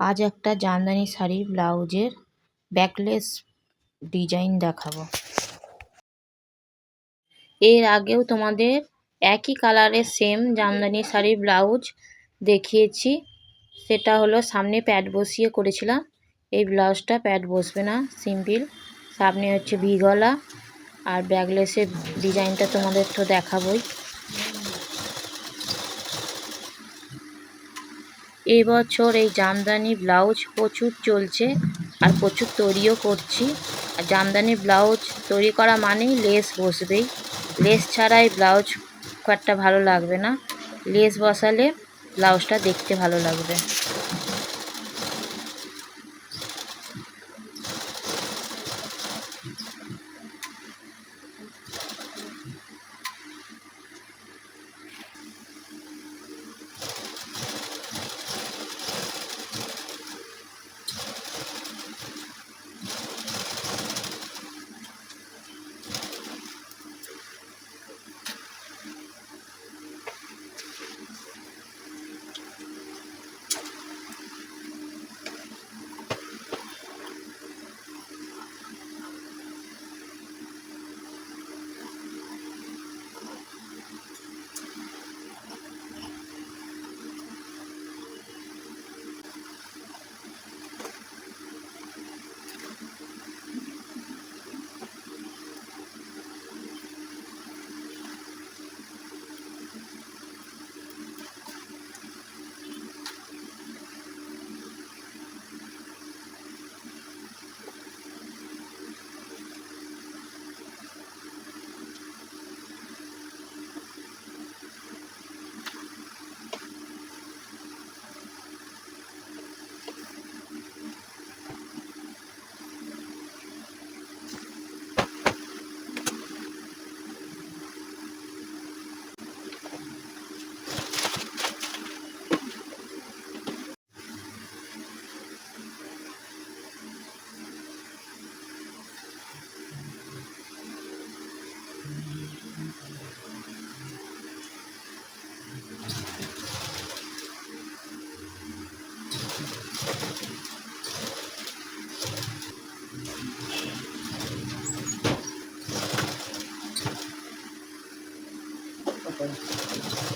আজ একটা জামদানি শাড়ির ব্লাউজের ব্যাকলেস ডিজাইন দেখাবো। এর আগেও তোমাদের একই কালারের সেম জামদানি শাড়ির ব্লাউজ দেখিয়েছি। সেটা হলো সামনে প্যাড বসিয়ে করেছিলাম। এই ব্লাউজটা প্যাড বসবে না, সিম্পল। সামনে হচ্ছে ভি গলা আর ব্যাকলেসের ডিজাইনটা তোমাদের তো দেখাবই। এবছর এই জামদানি ব্লাউজ প্রচুর চলছে আর প্রচুর তৈরিও করছি। আর জামদানি ব্লাউজ তৈরি করা মানেই লেস বসবেই। লেস ছাড়াই এই ব্লাউজ খুব একটা ভালো লাগবে না। লেস বসালে ব্লাউজটা দেখতে ভালো লাগবে। happen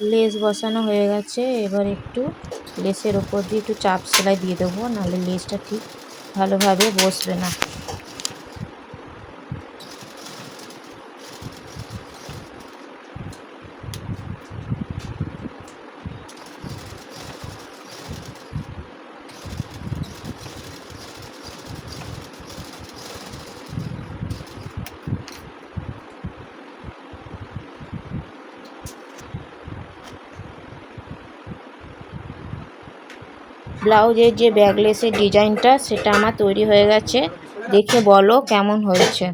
লেস বসানো হয়ে গেছে। এবার একটু লেসের ওপর দিয়ে একটু চাপ সেলাই দিয়ে দেবো, নাহলে লেসটা ঠিক ভালোভাবে বসবে না। ব্লাউজের যে ব্যাকলেসের ডিজাইনটা সেটা আমার তৈরি হয়ে গেছে। দেখে বলো কেমন হয়েছে।